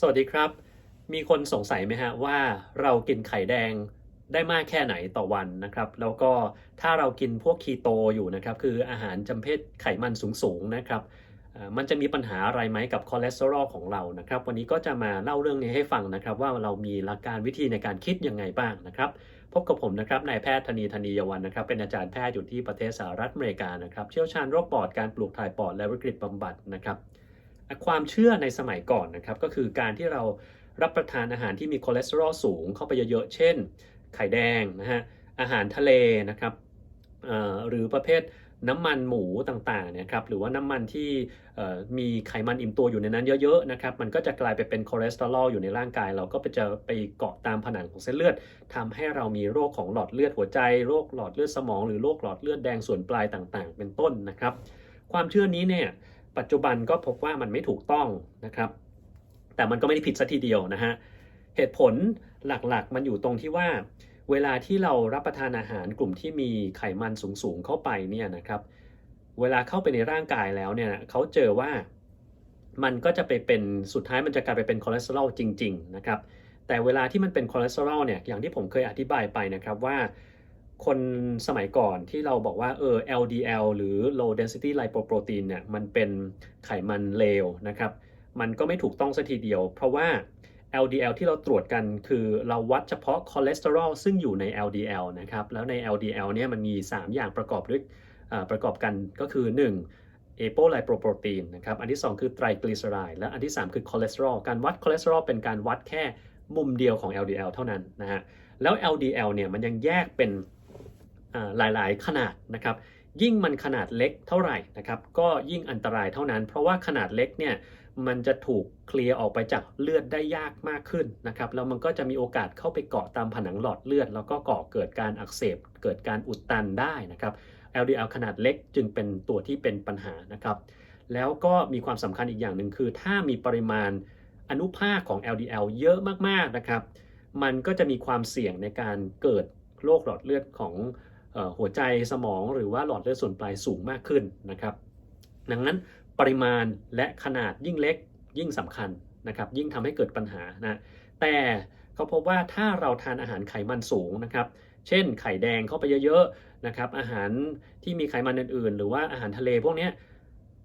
สวัสดีครับ มีคนสงสัยไหมฮะว่าเรากินไข่แดงได้มากแค่ไหนต่อวันนะครับ แล้วก็ถ้าเรากินพวกคีโตอยู่นะครับ คืออาหารจำเพศไขมันสูงๆนะครับมันจะมีปัญหาอะไรไหมกับคอเลสเตอรอลของเรานะครับ วันนี้ก็จะมาเล่าเรื่องนี้ให้ฟังนะครับ ว่าเรามีหลักการวิธีในการคิดยังไงบ้างนะครับพบกับผมนะครับนายแพทย์ธนีธนียวันนะครับ เป็นอาจารย์แพทย์อยู่ที่ประเทศสหรัฐอเมริกานะครับ เชี่ยวชาญโรคปอดการปลูกถ่ายปอดและวิกฤตบำบัดนะครับ ความเชื่อในสมัยก่อนนะครับก็คือการที่เรารับประทานอาหารที่มีคอเลสเตอรอลสูงเข้าไปเยอะๆ เช่น ไข่แดงนะฮะอาหารทะเลนะครับหรือประเภทน้ำมันหมูต่างๆนี่ยครับหรือว่าน้ำมันที่มีไขมันอิ่มตัวอยู่ในนั้นเยอะๆนะครับมันก็จะกลายไปเป็นคอเลสเตอรอลอยู่ในร่างกาย เราก็ไปจะไปเกาะตามผนังของเส้นเลือดทำให้เรามีโรคของหลอดเลือดหัวใจ โรคหลอดเลือดสมอง หรือโรคหลอดเลือดแดงส่วนปลายต่างๆ เป็นต้นนะครับ ความเชื่อนี้เนี่ย ปัจจุบันก็พบว่ามันไม่ถูกต้องนะครับ แต่มันก็ไม่ได้ผิดซะทีเดียวนะฮะเหตุผลหลักๆ มันอยู่ตรงที่ว่า เวลาที่เรารับประทานอาหารกลุ่มที่มีไขมันสูงๆเข้าไปเนี่ยนะครับเวลาเข้าไปในร่างกายแล้วเนี่ยเขาเจอว่ามันก็จะไปเป็นสุดท้ายมันจะกลายไปเป็นคอเลสเตอรอลจริง ๆ นะครับ แต่เวลาที่มันเป็นคอเลสเตอรอลเนี่ยอย่างที่ผมเคยอธิบายไปนะครับว่า คนสมัยก่อนที่เราบอกว่าเออ LDL หรือ low density lipoprotein เนี่ยมันเป็นไขมันเลวนะครับ มันก็ไม่ถูกต้องสัทีเดียว เพราะว่า LDL ที่เราตรวจกันคือเราวัดเฉพาะคอเลสเตอรอลซึ่งอยู่ใน LDL นะครับ แล้วใน LDL เนี่ยมันมี 3 อย่างประกอบด้วยประกอบกันก็คือ 1 apolipoprotein นะครับ อันที่ 2 คือไตรกลีเซอไรด์และอันที่ 3 คือคอเลสเตอรอล การวัดคอเลสเตอรอลเป็นการวัดแค่มุมเดียวของ LDL เท่านั้นนะฮะ แล้ว LDL เนี่ยมันยังแยกเป็น หลายๆ ขนาดนะครับ ยิ่งมันขนาดเล็กเท่าไหร่นะครับ ก็ยิ่งอันตรายเท่านั้น เพราะว่าขนาดเล็กเนี่ยมันจะถูกเคลียร์ออกไปจากเลือดได้ยากมากขึ้นนะครับแล้วมันก็จะมีโอกาสเข้าไปเกาะตามผนังหลอดเลือด แล้วก็ก่อเกิดการอักเสบ เกิดการอุดตันได้นะครับ LDL ขนาดเล็กจึงเป็นตัวที่เป็นปัญหานะครับ แล้วก็มีความสำคัญอีกอย่างหนึ่งคือ ถ้ามีปริมาณอนุภาคของ LDL เยอะมากๆนะครับ มันก็จะมีความเสี่ยงในการเกิดโรคหลอดเลือดของ หัวใจสมองหรือว่าหลอดเลือดส่วนปลายสูงมากขึ้นนะครับ ดังนั้นปริมาณและขนาดยิ่งเล็กยิ่งสำคัญนะครับยิ่งทำให้เกิดปัญหานะแต่เขาพบว่าถ้าเราทานอาหารไขมันสูงนะครับ เช่นไข่แดงเข้าไปเยอะๆนะครับอาหารที่มีไขมันอื่นๆ หรือว่าอาหารทะเลพวกนี้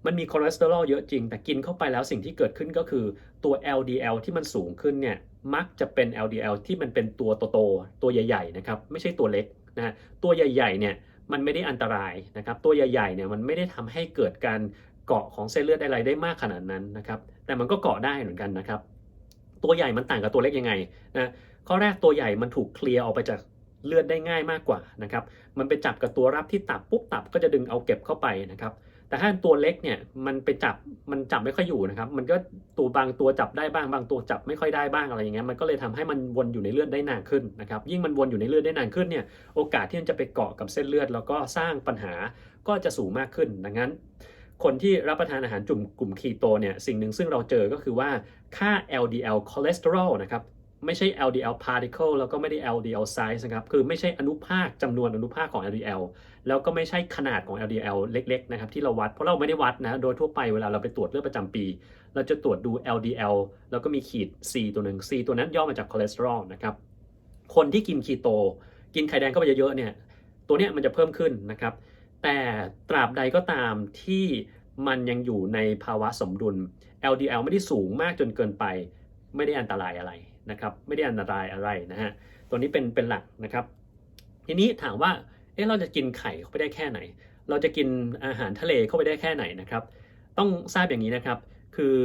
มันมีคอเลสเตอรอลเยอะจริง แต่กินเข้าไปแล้วสิ่งที่เกิดขึ้นก็คือตัว LDL ที่มันสูงขึ้นเนี่ยมักจะเป็น LDL ที่มันเป็นตัวโตๆตัวใหญ่ๆนะครับไม่ใช่ตัวเล็ก นะตัวใหญ่ๆเนี่ยมันไม่ได้อันตรายนะครับตัวใหญ่ๆเนี่ยมันไม่ได้ทำให้เกิดการเกาะของเส้นเลือดอะไรได้มากขนาดนั้นนะครับแต่มันก็เกาะได้เหมือนกันนะครับตัวใหญ่มันต่างกับตัวเล็กยังไงนะข้อแรกตัวใหญ่มันถูกเคลียร์ออกไปจากเลือดได้ง่ายมากกว่านะครับมันไปจับกับตัวรับที่ตับปุ๊บตับก็จะดึงเอาเก็บเข้าไปนะครับ แต่ถ้าตัวเล็กเนี่ยมันไปจับมันจับไม่ค่อยอยู่นะครับ มันก็ตัวบางตัวจับได้บ้างบางตัวจับไม่ค่อยได้บ้างอะไรอย่างเงี้ยมันก็เลยทำให้มันวนอยู่ในเลือดได้นานขึ้นนะครับ ยิ่งมันวนอยู่ในเลือดได้นานขึ้นเนี่ยโอกาสที่มันจะไปเกาะกับเส้นเลือด แล้วก็สร้างปัญหาก็จะสูงมากขึ้นดังนั้น คนที่รับประทานอาหารจุ่มกลุ่มคีโตเนี่ยสิ่งหนึ่งซึ่งเราเจอก็คือว่าค่า LDL คอเลสเตอรอลนะครับ ไม่ใช่ LDL particle แล้วก็ไม่ได้ LDL size นะครับ คือไม่ใช่อนุภาคจำนวนอนุภาคของ LDL แล้วก็ไม่ใช่ขนาดของ LDL เล็กๆนะครับที่เราวัด เพราะเราไม่ได้วัดนะ โดยทั่วไปเวลาเราไปตรวจเลือดประจำปี เราจะตรวจดู LDL แล้วก็มีขีด C ตัวหนึ่ง C ตัวนั้นย่อมาจากคอเลสเตอรอลนะครับ คนที่กินคีโต กินไข่แดงเข้าไปเยอะๆเนี่ย ตัวเนี้ยมันจะเพิ่มขึ้นนะครับ แต่ตราบใดก็ตามที่มันยังอยู่ในภาวะสมดุล LDL ไม่ได้สูงมากจนเกินไป ไม่ได้อันตรายอะไร นะครับไม่ได้อันตรายอะไรนะฮะตัวนี้เป็นเป็นหลักนะครับ ทีนี้ถามว่าเอ๊ะเราจะกินไข่เข้าไปได้แค่ไหน เราจะกินอาหารทะเลเข้าไปได้แค่ไหนนะครับ ต้องทราบอย่างนี้นะครับ คือ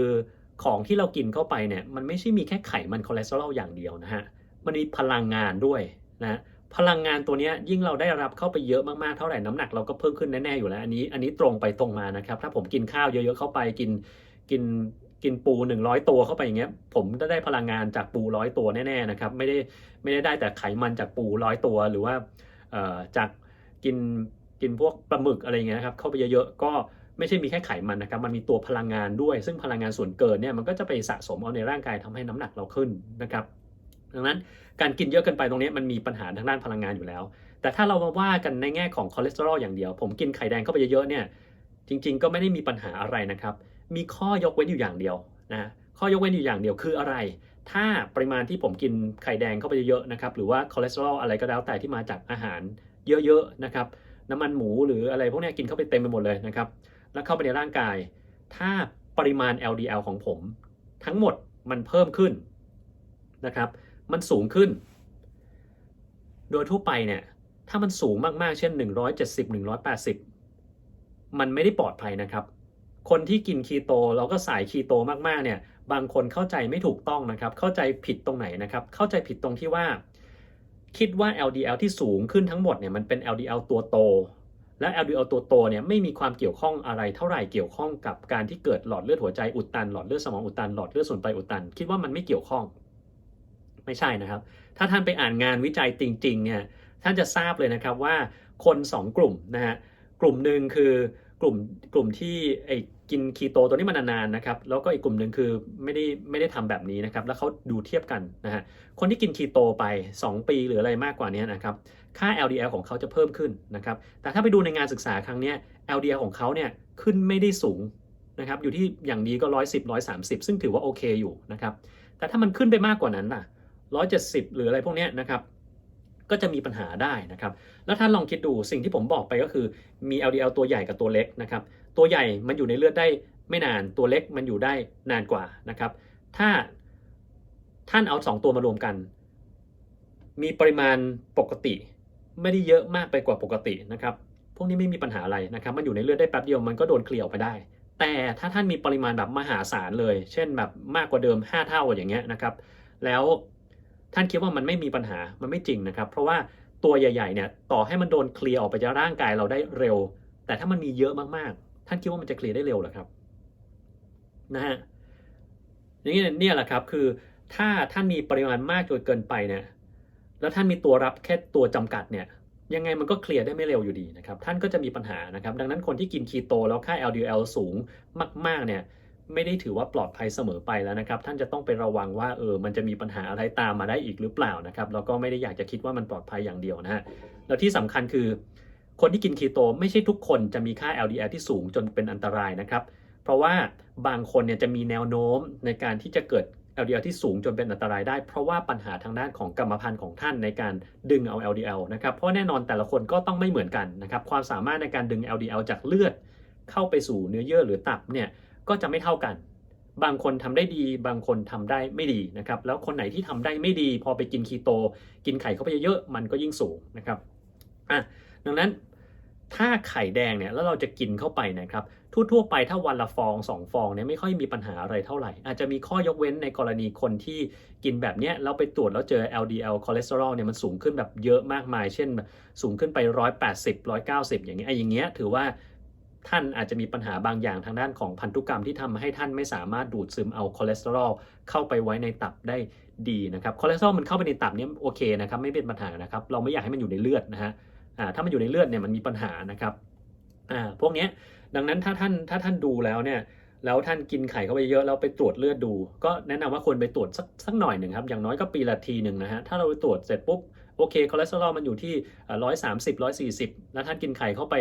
ของที่เรากินเข้าไปเนี่ยมันไม่ใช่มีแค่ไขมันคอเลสเตอรอลอย่างเดียวนะฮะมันมีพลังงานด้วยนะพลังงานตัวนี้ยยิ่งเราได้รับเข้าไปเยอะมากๆเท่าไหร่น้ำหนักเราก็เพิ่มขึ้นแน่ๆอยู่แล้วอันนี้อันนี้ตรงไปตรงมานะครับ ถ้าผมกินข้าวเยอะๆเข้าไปกินกิน กินปู 100 ตัวเข้าไปอย่างเงี้ย ผมจะได้พลังงานจากปูร้อยตัวแน่ๆนะครับ ไม่ได้ไม่ได้ได้แต่ไขมันจากปูร้อยตัวหรือว่าจากกินกินพวกปลาหมึกอะไรเงี้ยนะครับเข้าไปเยอะๆก็ไม่ใช่มีแค่ไขมันนะครับ มันมีตัวพลังงานด้วย ซึ่งพลังงานส่วนเกินเนี่ยมันก็จะไปสะสมเอาในร่างกายทำให้น้ำหนักเราขึ้นนะครับ ดังนั้นการกินเยอะเกินไปตรงนี้มันมีปัญหาทางด้านพลังงานอยู่แล้ว แต่ถ้าเรามาว่ากันในแง่ของคอเลสเตอรอลอย่างเดียว ผมกินไข่แดงเข้าไปเยอะๆเนี่ยจริง ๆ ก็ไม่ได้มีปัญหาอะไรนะครับ มีข้อยกเว้นอยู่อย่างเดียวนะข้อยกเว้นอยู่อย่างเดียวคืออะไร ถ้าปริมาณที่ผมกินไข่แดงเข้าไปเยอะๆนะครับหรือว่าคอเลสเตอรอลอะไรก็แล้วแต่ที่มาจากอาหารเยอะๆนะครับน้ำมันหมูหรืออะไรพวกนี้กินเข้าไปเต็มไปหมดเลยนะครับแล้วเข้าไปในร่างกาย ถ้าปริมาณ LDL ของผมทั้งหมดมันเพิ่มขึ้นนะครับมันสูงขึ้น โดยทั่วไปเนี่ยถ้ามันสูงมากๆ เช่น 170 180 มันไม่ได้ปลอดภัยนะครับ คนที่กินคีโตเราก็สายคีโตมากๆเนี่ยบางคนเข้าใจไม่ถูกต้องนะครับ เข้าใจผิดตรงไหนนะครับ เข้าใจผิดตรงที่ว่า คิดว่า LDL ที่สูงขึ้นทั้งหมดเนี่ยมันเป็น LDL ตัวโต และ LDL ตัวโตเนี่ยไม่มีความเกี่ยวข้องอะไรเท่าไหร่เกี่ยวข้องกับการที่เกิดหลอดเลือดหัวใจอุดตันหลอดเลือดสมองอุดตันหลอดเลือดส่วนไปอุดตัน คิดว่ามันไม่เกี่ยวข้อง ไม่ใช่นะครับ ถ้าท่านไปอ่านงานวิจัยจริงๆเนี่ยท่านจะทราบเลยนะครับว่าคน 2 กลุ่มนะฮะกลุ่มหนึ่งคือ กลุ่มกลุ่มที่ไอ้กินคีโตตัวนี้มานานๆนะครับแล้วก็อีกกลุ่มหนึ่งคือไม่ได้ไม่ได้ทำแบบนี้นะครับแล้วเขาดูเทียบกันนะฮะคนที่กินคีโตไป 2 ปีหรืออะไรมากกว่านี้นะครับค่า LDL ของเขาจะเพิ่มขึ้นนะครับแต่ถ้าไปดูในงานศึกษาครั้งนี้ LDL ของเขาเนี่ยขึ้นไม่ได้สูงนะครับอยู่ที่อย่างดีก็110 130ซึ่งถือว่าโอเคอยู่นะครับแต่ถ้ามันขึ้นไปมากกว่านั้นล่ะ170หรืออะไรพวกนี้นะครับ ก็จะมีปัญหาได้นะครับ แล้วท่านลองคิดดูสิ่งที่ผมบอกไปก็คือมี LDL ตัวใหญ่กับตัวเล็กนะครับ ตัวใหญ่มันอยู่ในเลือดได้ไม่นาน ตัวเล็กมันอยู่ได้นานกว่านะครับ ถ้าท่านเอา 2 ตัวมารวมกัน มีปริมาณปกติ ไม่ได้เยอะมากไปกว่าปกตินะครับ พวกนี้ไม่มีปัญหาอะไรนะครับ มันอยู่ในเลือดได้แป๊บเดียวมันก็โดนเคลียร์ออกไปได้ แต่ถ้าท่านมีปริมาณแบบมหาศาลเลย เช่นแบบมากกว่าเดิม 5 เท่าอย่างเงี้ยนะครับ แล้ว ท่านคิดว่ามันไม่มีปัญหามันไม่จริงนะครับ เพราะว่าตัวใหญ่ๆเนี่ยต่อให้มันโดนเคลียร์ออกไปจากร่างกายเราได้เร็ว แต่ถ้ามันมีเยอะมากๆ ท่านคิดว่ามันจะเคลียร์ได้เร็วหรอครับนะฮะนี่เนี่ยแหละครับคือถ้าท่านมีปริมาณมากจนเกินไปเนี่ยแล้วท่านมีตัวรับแค่ตัวจำกัดเนี่ยยังไงมันก็เคลียร์ได้ไม่เร็วอยู่ดีนะครับ ท่านก็จะมีปัญหานะครับ ดังนั้นคนที่กินคีโตแล้วค่า LDL สูงมาก ๆ เนี่ย ไม่ได้ถือว่าปลอดภัยเสมอไปแล้วนะครับ ท่านจะต้องไประวังว่าเออมันจะมีปัญหาอะไรตามมาได้อีกหรือเปล่านะครับแล้วก็ไม่ได้อยากจะคิดว่ามันปลอดภัยอย่างเดียวนะฮะแล้วที่สำคัญคือ คนที่กินคีโตไม่ใช่ทุกคนจะมีค่า LDL ที่สูงจนเป็นอันตรายนะครับ เพราะว่าบางคนเนี่ยจะมีแนวโน้มในการที่จะเกิด LDL ที่สูงจนเป็นอันตรายได้ เพราะว่าปัญหาทางด้านของกรรมพันธุ์ของท่านในการดึงเอา LDL นะครับเพราะแน่นอนแต่ละคนก็ต้องไม่เหมือนกันนะครับความสามารถในการดึง LDL จากเลือด เข้าไปสู่เนื้อเยื่อหรือตับเนี่ย ก็จะไม่เท่ากัน บางคนทำได้ดี บางคนทำได้ไม่ดีนะครับ แล้วคนไหนที่ทำได้ไม่ดี พอไปกินคีโต กินไข่เข้าไปเยอะๆมันก็ยิ่งสูงนะครับอะดังนั้นถ้าไข่แดงเนี่ยแล้วเราจะกินเข้าไปนะครับ ทั่วๆไปถ้าวันละฟองสองฟองเนี่ยไม่ค่อยมีปัญหาอะไรเท่าไหร่ อาจจะมีข้อยกเว้นในกรณีคนที่กินแบบเนี้ยแล้วไปตรวจแล้วเจอ LDL คอเลสเตอรอลเนี่ยมันสูงขึ้นแบบเยอะมากมาย เช่น สูงขึ้นไป 180 190 อย่างเงี้ยไอ้อย่างเงี้ยถือว่า ท่านอาจจะมีปัญหาบางอย่างทางด้านของพันธุกรรมที่ทำให้ท่านไม่สามารถดูดซึมเอาคอเลสเตอรอลเข้าไปไว้ในตับได้ดีนะครับคอเลสเตอรอลมันเข้าไปในตับเนี่ยโอเคนะครับไม่เป็นปัญหานะครับเราไม่อยากให้มันอยู่ในเลือดนะฮะอ่าถ้ามันอยู่ในเลือดเนี่ยมันมีปัญหานะครับอ่าพวกเนี้ยดังนั้นถ้าท่านถ้าท่านดูแล้วเนี่ยแล้วท่านกินไข่เข้าไปเยอะแล้วไปตรวจเลือดดู ก็แนะนำว่าควรไปตรวจสักสักหน่อยหนึ่งครับอย่างน้อยก็ปีละทีหนึ่งนะฮะถ้าเราไปตรวจเสร็จปุ๊บ โอเคคอเลสเตอรอลมันอยู่ที่ร้อยสามสิบร้อยสี่สิบแล้วท่านกินไข่เข้าไป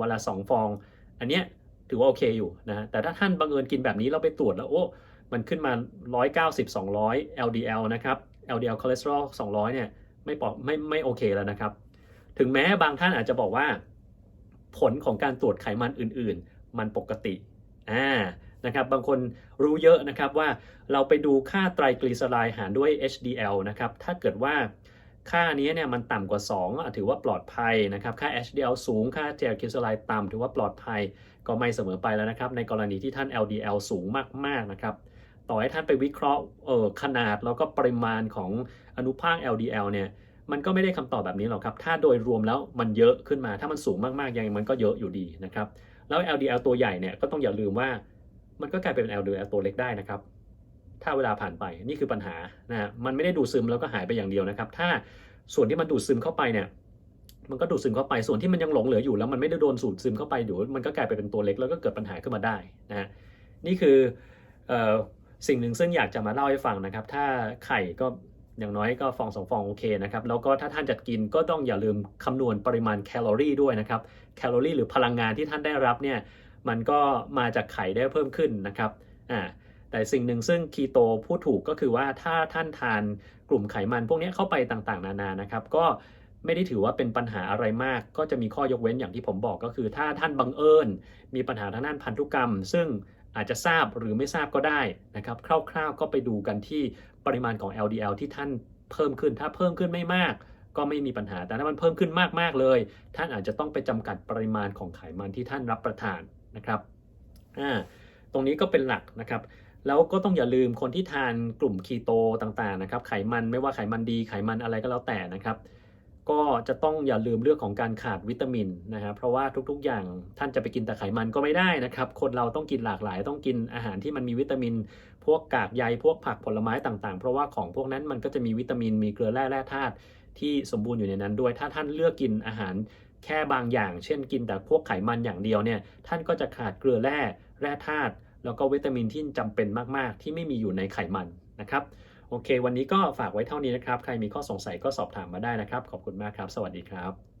วันละสองฟอง อันเนี้ยถือว่าโอเคอยู่นะแต่ถ้าท่านบังเอิญกินแบบนี้เราไปตรวจแล้วโอ้ มันขึ้นมา 190 200 LDL นะครับ LDL คอเลสเตอรอล200 เนี่ยไม่ปลอดไม่ไม่โอเคแล้วนะครับ ถึงแม้บางท่านอาจจะบอกว่า ผลของการตรวจไขมันอื่น ๆ มันปกติอ่านะครับบางคนรู้เยอะนะครับว่าเราไปดูค่าไตรกลีเซอไรด์หารด้วย HDL นะครับ ถ้าเกิดว่า ค่านี้เนี่ยมันต่ำกว่า2อะถือว่าปลอดภัยนะครับ ค่า HDL สูง ค่าไตรกลีเซอไรด์ต่ำถือว่าปลอดภัย ก็ไม่เสมอไปแล้วนะครับ ในกรณีที่ท่าน LDL สูงมากๆนะครับ ต่อให้ท่านไปวิเคราะห์เออขนาดแล้วก็ปริมาณของอนุภาค LDL เนี่ยมันก็ไม่ได้คำตอบแบบนี้หรอกครับ ถ้าโดยรวมแล้วมันเยอะขึ้นมา ถ้ามันสูงมากๆ ยังไงมันก็เยอะอยู่ดีนะครับ แล้ว LDL ตัวใหญ่เนี่ยก็ต้องอย่าลืมว่า มันก็กลายเป็น LDL ตัวเล็กได้นะครับ ถ้าเวลาผ่านไปนี่คือปัญหานะมันไม่ได้ดูดซึมแล้วก็หายไปอย่างเดียวนะครับ ถ้าส่วนที่มันดูดซึมเข้าไปเนี่ยมันก็ดูดซึมเข้าไปส่วนที่มันยังหลงเหลืออยู่แล้วมันไม่ได้โดนสูดซึมเข้าไปเดี๋ยวมันก็กลายไปเป็นตัวเล็กแล้วก็เกิดปัญหาขึ้นมาได้นะฮะนี่คือออสิ่งหนึ่งซึ่งอยากจะมาเล่าให้ฟังนะครับ ถ้าไข่ก็อย่างน้อยก็ฟองสองฟองโอเคนะครับแล้วก็ถ้าท่านจะกินก็ต้องอย่าลืมคำนวณปริมาณแคลอรี่ด้วยนะครับแคลอรี่หรือพลังงานที่ท่านได้รับเนี่ยมันก็มาจากไข่ได้เพิ่มขึ้นนะครับอ่า แต่สิ่งหนึ่งซึ่งคีโตพูดถูกก็คือว่าถ้าท่านทานกลุ่มไขมันพวกนี้เข้าไปต่างๆ นานานะครับ ก็ไม่ได้ถือว่าเป็นปัญหาอะไรมาก ก็จะมีข้อยกเว้นอย่างที่ผมบอกก็คือ ถ้าท่านบังเอิญ มีปัญหาทางด้านพันธุกรรม ซึ่งอาจจะทราบหรือไม่ทราบก็ได้นะครับ คร่าวๆก็ไปดูกันที่ปริมาณของ LDL ที่ท่านเพิ่มขึ้น ถ้าเพิ่มขึ้นไม่มาก ก็ไม่มีปัญหา แต่ถ้ามันเพิ่มขึ้นมากๆเลย ท่านอาจจะต้องไปจำกัดปริมาณของไขมันที่ท่านรับประทานนะครับอ่าตรงนี้ก็เป็นหลักนะครับ แล้วก็ต้องอย่าลืมคนที่ทานกลุ่มคีโตต่างๆนะครับ ไขมันไม่ว่าไขมันดีไขมันอะไรก็แล้วแต่นะครับ ก็จะต้องอย่าลืมเรื่องของการขาดวิตามินนะครับ เพราะว่าทุกๆ อย่างท่านจะไปกินแต่ไขมันก็ไม่ได้นะครับ คนเราต้องกินหลากหลาย ต้องกินอาหารที่มันมีวิตามิน พวกกากใยพวกผักผลไม้ต่างๆ เพราะว่าของพวกนั้นมันก็จะมีวิตามินมีเกลือแร่แร่ธาตุที่สมบูรณ์อยู่ในนั้นด้วย ถ้าท่านเลือกกินอาหารแค่บางอย่าง เช่นกินแต่พวกไขมันอย่างเดียวเนี่ย ท่านก็จะขาดเกลือแร่แร่ธาตุ แล้วก็วิตามินที่จำเป็นมากๆ ที่ไม่มีอยู่ในไขมันนะครับ โอเค วันนี้ก็ฝากไว้เท่านี้นะครับ ใครมีข้อสงสัยก็สอบถามมาได้นะครับ ขอบคุณมากครับ สวัสดีครับ